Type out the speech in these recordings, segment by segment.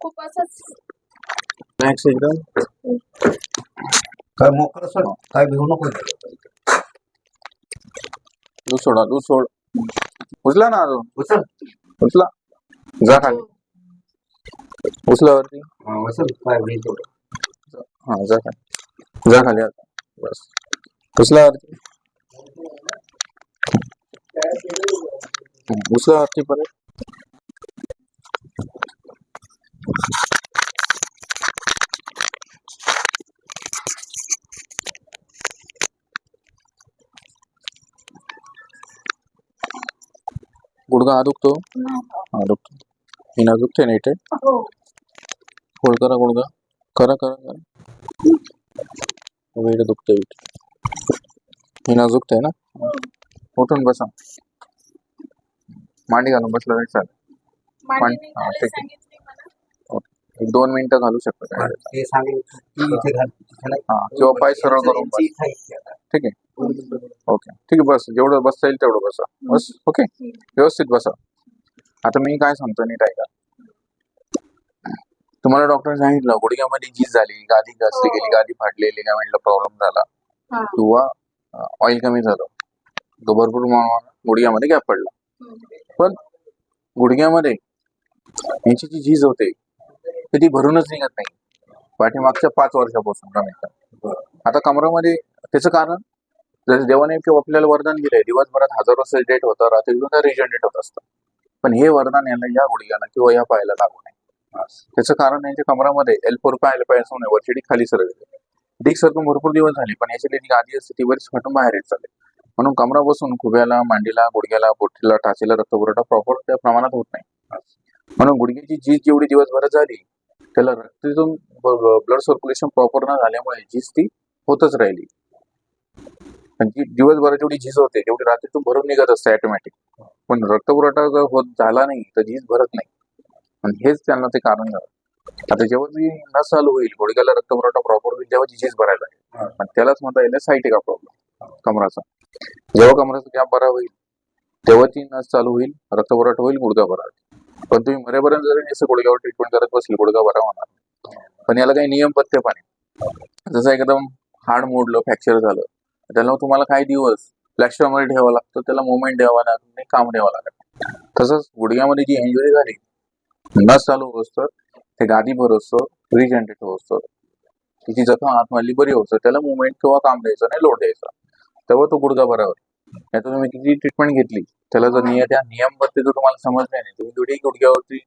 खूप असंच मॅक्स एकदम काय मोकर सोड काय भिवू नको दूध सोडा दूध सोड. उचला ना अजून. उचल. उचला. जा खाली. उचला वरती. हा, उचल. काय हा जा खाली. जा खाली आता. बस. उचला वरती. हम्म, उचला वरती परत. गुडघा हा दुखतो? हा दुखतो. हिना दुखते नीट आहे हो. होल्ड करा गुडघा. करा करा करा. वेळ दुखते वेट हिना दुखते ना? उठून बसा. मांडी घालून बसला चालेल. मांडी हा, ठीक आहे. एक दोन मिनिटं घालू शकता काय हा, ते सांगेल ती इथे घाल तिथे नाही. हा किंवा पाय सरळ करून बस. आता. ठीक आहे. ओके. ठीक आहे बस. जेवढं बसता येईल तेवढं बसा. बस. ओके. व्यवस्थित बसा. आता मी काय सांगतो नीट ऐका. तुम्हाला डॉक्टर सांगितलं गुडघ्यामध्ये झीज झाली गादी घासली हो. गेली गादी फाटली लिगामेंटला प्रॉब्लेम झाला. हा. किंवा ऑइल कमी झालं. तो भरपूर प्रमाणात गुडघ्यामध्ये गॅप पडला. पण गुडघ्यामध्ये यांची जी झीज होते कधी भरूनच निघत नाही. पाठीमागच्या पाच वर्षापासून कमी आता कमरामध्ये त्याचं कारण जसं देवाने किंवा आपल्याला वरदान दिलंय दिवसभरात हजारो सेल डेट होतं रात्री सुद्धा रिजनरेट होत असतं पण हे वरदान याला या गुडघ्याला किंवा या पायाला लागू नये. त्याचं कारण यांच्या कमरामध्ये एल फोर पाय एल पाय असून वरची खाली सरकते. डिक सरकून भरपूर दिवस झाले पण याची जी आधी असते ती बरीच फाटून बाहेर येत चालले म्हणून कमरा बसून खुब्याला मांडीला गुडघ्याला बोटीला टाचेला रक्तपुरवठा प्रॉपर त्या प्रमाणात होत नाही. म्हणून गुडघ्याची जी जेवढी दिवसभरात झाली त्याला रक्तातून ब्लड सर्क्युलेशन प्रॉपर न झाल्यामुळे झीज ती होतच राहिली. जी दिवसभरात जेवढी झीज होते तेवढी रात्रीतून भरून निघत असते ऑटोमॅटिक पण रक्तपुरवठा जर होत झाला नाही तर झीज भरत नाही. आणि हेच त्यांना ते कारण झालं. आता जेव्हा ती नस चालू होईल गुडघ्याला रक्तपुरवठा प्रॉपर होईल तेव्हा झीज भरायला लागेल. आणि त्यालाच म्हणता येईल सायटिका प्रॉब्लेम कमराचा. जेव्हा कमराचा गॅप बरा होईल तेव्हा ती नस चालू होईल रक्तपुरवठा होईल गुडघा बरा होईल. पण तुम्ही मरेपर्यंत जरी असं गुडघ्यावर ट्रीटमेंट करत बसली गुडघा बरा होणार पण याला काही नियम पथ्य पण जसं एकदम हाड मोडलं फ्रॅक्चर झालं त्याला तुम्हाला काही दिवस प्लॅस्टरमध्ये ठेवावं लागतं त्याला मुवमेंट द्यावा लागत काम द्यावं लागत तसंच गुडघ्यामध्ये जी इंजुरी झाली नस चालू असतं ते गादी भर असतं रिजनरेट असतं. तिची जखम आतमधली बरी होतं त्याला मुवमेंट किंवा काम द्यायचं नाही लोड द्यायचा. तेव्हा तो गुडघा बरा होईल नाही तुम्ही किती ट्रीटमेंट घेतली त्याला जर निय त्या नियमबद्ध जर तुम्हाला समजले नाही. तुम्ही थोडी गुडघ्यावरती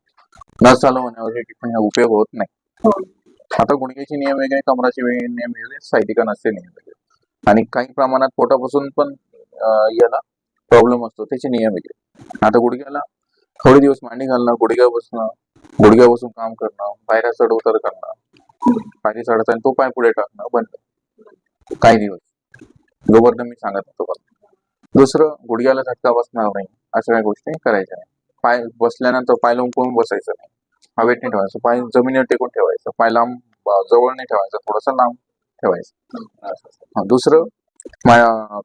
नस चालू होण्यावरती ट्रीटमेंट उपयोग होत नाही. आता गुडघ्याचे नियम वेगळे कमराचे वेगळे नियम वेगळे सायटिका नसते नियम वेगळे. आणि काही प्रमाणात पोटापासून पण याला प्रॉब्लेम असतो. त्याचे नियम वेगळे. आता गुडघ्याला थोडे दिवस मांडी घालणं गुडघ्या बसणं गुडघ्या बसून काम करणं पायऱ्या चढ उतर करणं पायरी चढताना तो पाय पुढे टाकणं बंद. काही दिवस. जोपर्यंत मी सांगत होतो दुसरं गुडघ्याला झटका बसणार नाही अशा काही गोष्टी करायच्या नाही. पाय बसल्यानंतर पाय लंपवून बसायचं नाही. हवेत नाही ठेवायचं पाय जमिनीवर टेकून ठेवायचं पाय लांब जवळ नाही ठेवायचं थोडंसं लांब ठेवायचं. दुसरं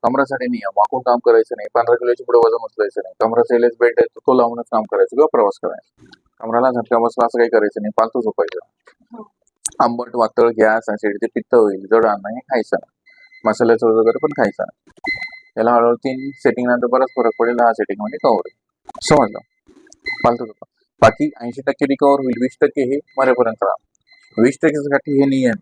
कमरासाठी नियम वाकून काम करायचं नाही पंधरा किलोची पुढे वजन उचलायचं नाही कमराचा एलेच बेल्ट आहे तो लावूनच काम करायचं किंवा प्रवास करायचा. कमराला झटका बसला असं काही करायचं नाही पालतू झोपायचं आंबट वातळ गॅस ऍसिडिटी पित्त होईल जड अन्न हे खायचं नाही. मसाल्याचं वगैरे पण खायचं नाही. त्याला हळूहळू तीन सेटिंग नंतर बराच फरक पडेल हा सेटिंगमध्ये कव्हर होईल. समजलं फालतू बाकी ऐंशी टक्के रिकवर होईल. वीस टक्के हे मरेपर्यंत राहा वीस टक्केसाठी हे नियम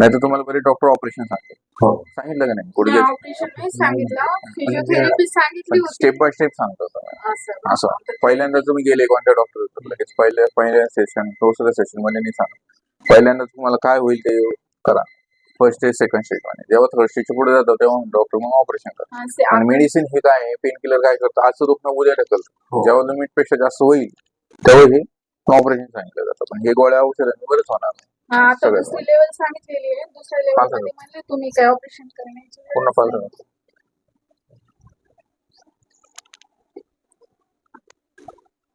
नाही तर तुम्हाला बरे डॉक्टर ऑपरेशन सांगते हो. सांगितलं का नाही? गुडघ्या ऑपरेशन नाही सांगितलं. फिजिओथेरपी सांगितली होती. स्टेप बाय स्टेप सांगतो तुम्हाला. असं असं. पहिल्यांदा तुम्ही गेले कोणत्या डॉक्टर लगेच पहिल्या पहिल्या सेशन दुसऱ्या सेशनमध्ये नाही सांगा पहिल्यांदा तुम्हाला काय होईल ते करा. फर्स्ट स्टेज सेकंड स्टेजमध्ये जेव्हा थर्ड स्टेजच्या पुढे जातो तेव्हा डॉक्टर मग ऑपरेशन करतो आणि मेडिसिन हे काय आहे? पेन किलर काय करतं? आजचं दुखणं उद्या ढकलतं. हो. जेव्हा लिमिटपेक्षा जास्त होईल तेव्हा हे ऑपरेशन सांगितलं जातं. पण हे गोळ्या औषधांनी बरंच होणार. नाही. हा, पाच पूर्ण.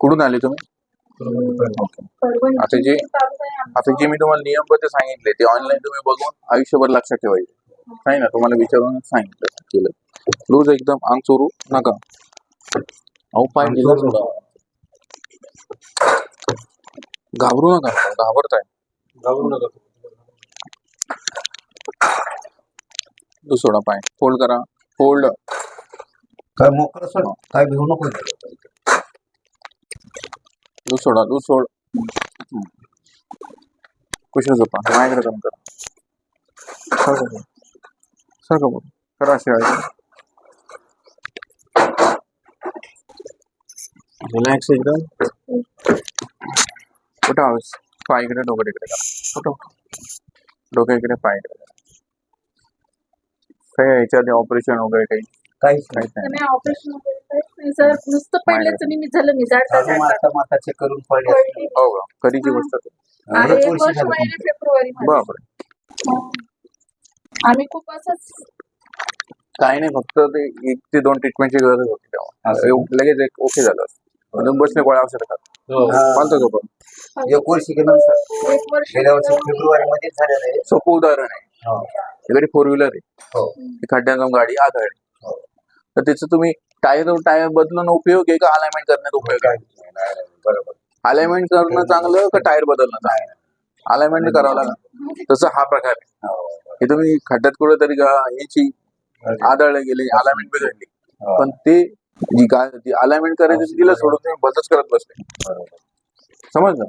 कुठून आले तुम्ही? आता जे-. आता जे मी तुम्हाला नियमबद्ध सांगितले ते ऑनलाईन तुम्ही बघून आयुष्यभर लक्षात ठेवायचे. नाही ना तुम्हाला विचारूनच सांगितलं केलं. रोज एकदम अंग चोरू नका. अहो पाय सोडा. घाबरू नका. घाबरताय. घाबरू नका तू सोडा पाय. फोल्ड करा. फोल्ड काय असेल काय भिवू नको. सोडा तू सोड. कुशल झोपा. माझ्याकडे काम करा. सारखं बोल. सारखं बोल? करा अशी रिलॅक्स एकदम कुठं आवाज पाय इकडे डोकं इकडे करा. कुठं? डोकं इकडे पाय इकडे काय याच्या आधी ऑपरेशन वगैरे काही? काहीच नाही काहीच नाही. नाही ऑपरेशन वगैरे काहीच नाही. सर नुसतं पहिल्याच मी झालं मी जाडता अजून जाडता आता माता चेक करून पडले पडली. हो का कधीची गोष्ट आहे एक वर्ष वर्ष झालं महिने फेब्रुवारी मध्ये बापरे. आम्ही खूप असंच काही नाही फक्त ते एक ते दोन ट्रीटमेंटची गरज होती तेव्हा. असं. एव- लगेच एक ओके झालं अजून बसणे गोळ्या औषध खात हा. चालतं झोपा एक वर्षी गेलं सर एक वर्ष गेल्या वर्षी फेब्रुवारी मध्ये झालेलं आहे. सोपं उदाहरण आहे. हो. तिकडे फोर व्हीलर आहे. हो. ती खड्ड्यात जाऊन गाडी हो. तर त्याचं तुम्ही टायर टायर बदलणं उपयोग आहे का अलाइनमेंट करण्यात उपयोग आहे? बरोबर अलाइनमेंट करणं चांगलं का टायर बदलणं चांगलं? अलाइनमेंट करावं लागलं. तसं हा प्रकार आहे. हे तुम्ही खड्ड्यात कुठेतरी तरी याची आदळले गेली अलाइनमेंट बिघडली. पण ते जी काय ती अलाइनमेंट करायची तिला सोडून तुम्ही बदलच करत बसले. बरोबर. समजलं?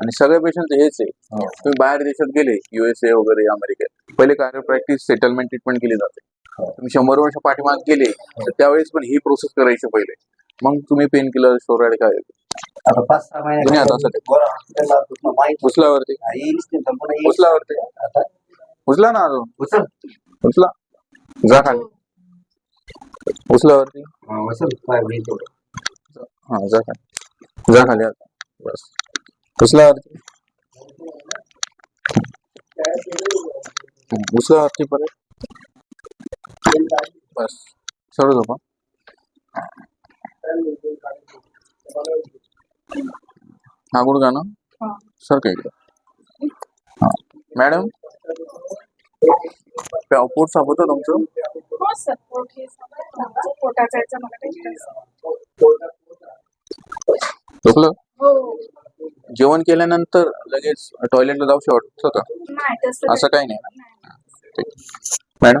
आणि सगळे पेशंट हेच आहे. तुम्ही बाहेर देशात गेले युएसए वगैरे अमेरिकेत. पहिले कार्य प्रॅक्टिस सेटलमेंट ट्रीटमेंट केली जाते. तुम्ही शंभर वर्ष पाठीमाग गेले तर त्यावेळेस पण ही प्रोसेस करायची पहिले. मग तुम्ही पेन किलर स्टोराईड काय? आता पाच सहा जुन्या महिने हातासाठी. गोरा हॉस्पिटलला होतो ना, माहीत उचलावरती. आता उचला ना अजून. उचल. उचला. जा खाली. उचलावरती. हा, उचल. काय होईल तेवढं. हा जा खाली. जा खाली आता. बस. उचलावरती. हम्म, उचलावरती परत. बस. सरळ झोपा. हा गुडघा ना? हा. सर काय इकडं? हा. मॅडम? पोट साफ होतं तुमचं? हो झोपलं? हो. जेवण केल्यानंतर लगेच टॉयलेटला जाऊ वाटतं का? असं काही नाही. मॅडम?